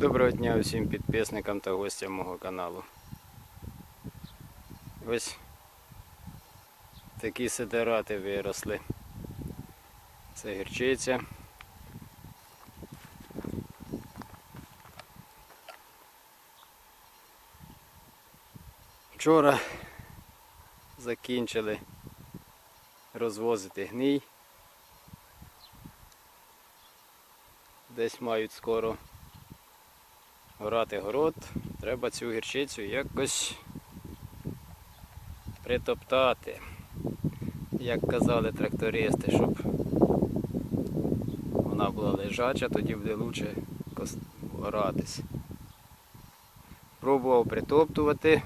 Доброго дня усім підписникам та гостям мого каналу. Ось такі сидерати виросли. Це гірчиця. Вчора закінчили розвозити гній. Десь мають скоро орати город, треба цю гірчицю якось притоптати. Як казали трактористи, щоб вона була лежача, тоді буде краще оратись. Пробував притоптувати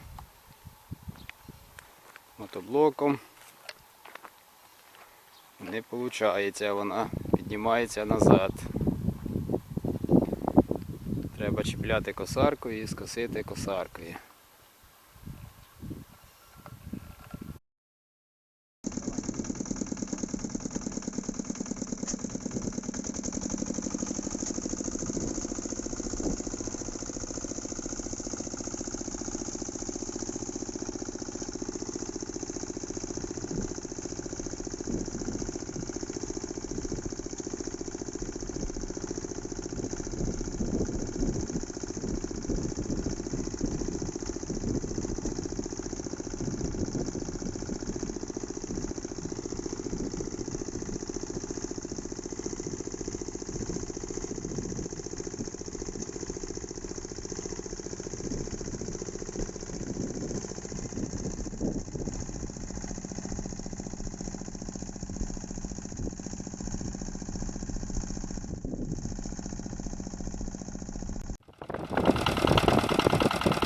мотоблоком. Не виходить, вона піднімається назад. Треба чіпляти косаркою і скосити косаркою.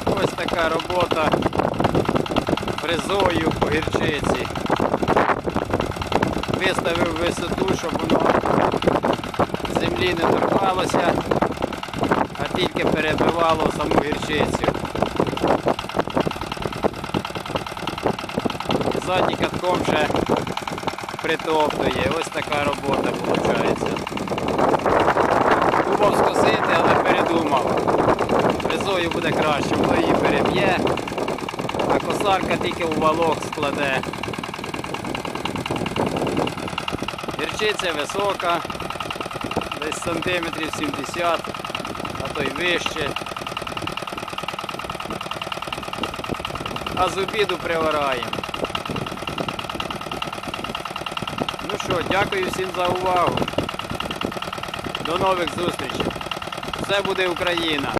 Ось така робота фрезою по гірчиці. Виставив висоту, щоб воно землі не торкалося, а тільки перебивало саму гірчицю. Задній катком ще притоптує. Ось така робота виходить. Фрезою буде краще, воно її переб'є, а косарка тільки у валок складе. Гірчиця висока, десь сантиметрів 70, а то й вище. А з обіду привараємо. Ну що, дякую всім за увагу. До нових зустрічей. Все буде Україна!